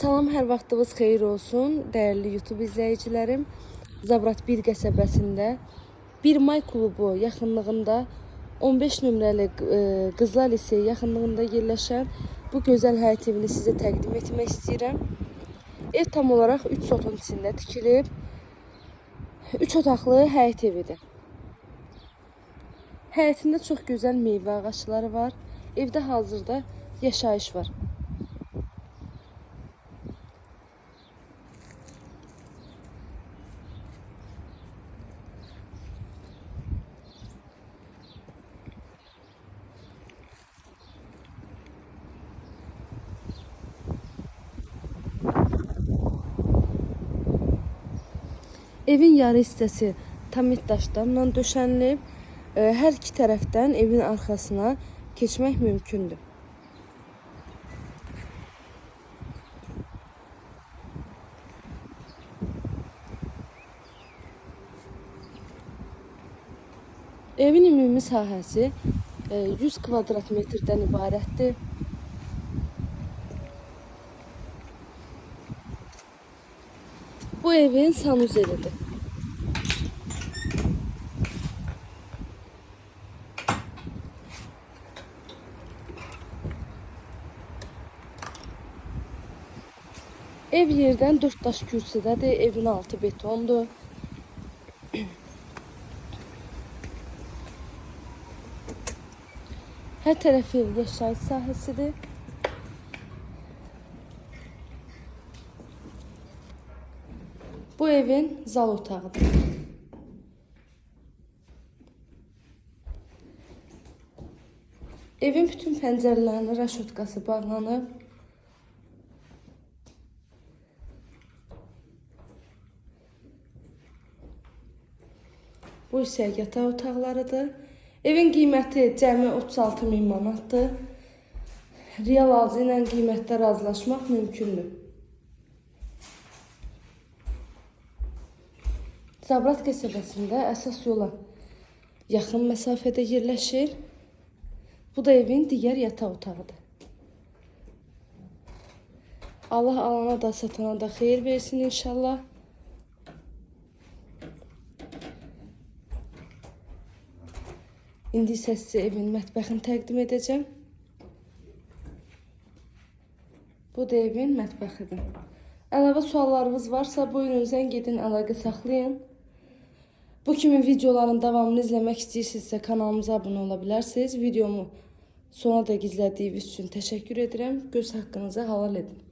Salam, hər vaxtınız xeyir olsun, dəyərli YouTube izləyicilərim. Zabrat 1 qəsəbəsində 1 may klubu yaxınlığında 15 nömrəli e, Qızlar Liseyi yaxınlığında yerləşən bu gözəl həyət evini sizə təqdim etmək istəyirəm. Ev tam olaraq 3 sotun içində tikilib. 3 otaqlı həyət evidir. Həyətində çox gözəl meyvə ağacları var. Evdə hazırda yaşayış var. Evin yarı hissəsi tamit daşlarla döşənilib. E, Hər iki tərəfdən evin arxasına keçmək mümkündür. Evin ümumi sahəsi e, 100 kvadrat metrdən ibarətdir. Bu evin sanuzelidir. Ev yerdən 4 daş kürsüdədir. Evin altı betondur. Hər tərəfi yaşayış sahəsidir. Bu evin zal otağıdır. Evin bütün pəncərələrinin raşotkası bağlanıb. Bu isə yataq otaqlarıdır. Evin qiyməti cəmi 36 min manatdır. Real alıcı ilə qiymətdə razılaşmaq mümkündür. Zabrat qəsəbəsində əsas yola yaxın məsafədə yerləşir. Bu da evin digər yataq otağıdır. Allah alana da satana da xeyir versin inşallah. İndi isə evin mətbəxini təqdim edəcəm. Bu da evin mətbəxidir. Əlavə suallarınız varsa buyurun zəng edin, əlaqə saxlayın. Bu kimi videoların davamını izləmək istəyirsinizsə kanalımıza abunə ola bilərsiniz. Videomu sona da izlədiyiniz üçün təşəkkür edirəm. Göz haqqınızı halal edin.